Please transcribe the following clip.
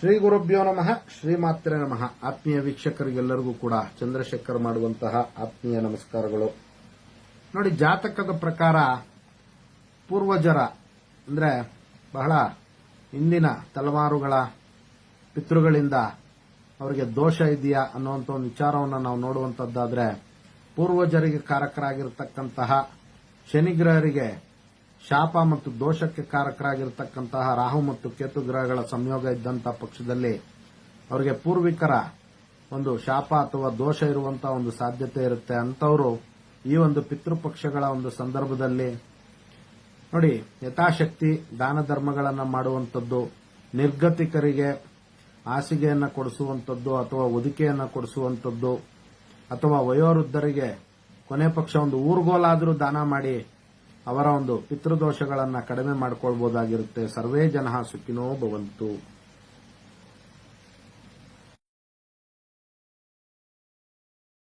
ಶ್ರೀ ಗುರುಭ್ಯೋ ನಮಃ ಶ್ರೀಮಾತ್ರೆ ನಮಃ. ಆತ್ಮೀಯ ವೀಕ್ಷಕರಿಗೆಲ್ಲರಿಗೂ ಕೂಡ ಚಂದ್ರಶೇಖರ್ ಮಾಡುವಂತಹ ಆತ್ಮೀಯ ನಮಸ್ಕಾರಗಳು. ನೋಡಿ, ಜಾತಕದ ಪ್ರಕಾರ ಪೂರ್ವಜರ, ಅಂದ್ರೆ ಬಹಳ ಹಿಂದಿನ ತಲೆಮಾರುಗಳ ಪಿತೃಗಳಿಂದ ಅವರಿಗೆ ದೋಷ ಇದೆಯಾ ಅನ್ನುವಂಥ ಒಂದು ವಿಚಾರವನ್ನು ನಾವು ನೋಡುವಂತದ್ದಾದ್ರೆ, ಪೂರ್ವಜರಿಗೆ ಕಾರಕರಾಗಿರತಕ್ಕಂತಹ ಶನಿಗ್ರಹರಿಗೆ ಶಾಪ ಮತ್ತು ದೋಷಕ್ಕೆ ಕಾರಕರಾಗಿರತಕ್ಕಂತಹ ರಾಹು ಮತ್ತು ಕೇತು ಗ್ರಹಗಳ ಸಂಯೋಗ ಇದ್ದಂತಹ ಪಕ್ಷದಲ್ಲಿ ಅವರಿಗೆ ಪೂರ್ವಿಕರ ಒಂದು ಶಾಪ ಅಥವಾ ದೋಷ ಇರುವಂತಹ ಒಂದು ಸಾಧ್ಯತೆ ಇರುತ್ತೆ ಅಂತವರು ಈ ಒಂದು ಪಿತೃಪಕ್ಷಗಳ ಒಂದು ಸಂದರ್ಭದಲ್ಲಿ ನೋಡಿ, ಯಥಾಶಕ್ತಿ, ದಾನ ಧರ್ಮಗಳನ್ನು ಮಾಡುವಂಥದ್ದು, ನಿರ್ಗತಿಕರಿಗೆ ಹಾಸಿಗೆಯನ್ನು ಕೊಡಿಸುವಂಥದ್ದು ಅಥವಾ ಒದಿಕೆಯನ್ನು ಕೊಡಿಸುವಂಥದ್ದು ಅಥವಾ ವಯೋವೃದ್ಧರಿಗೆ ಕೊನೆ ಪಕ್ಷ ಒಂದು ಊರ್ಗೋಲಾದರೂ ದಾನ ಮಾಡಿ ಅವರ ಒಂದು ಪಿತೃದೋಷಗಳನ್ನು ಕಡಿಮೆ ಮಾಡಿಕೊಳ್ಬಹುದಾಗಿರುತ್ತೆ ಸರ್ವೇ ಜನ ಸುಖಿನೋ ಭವಂತು.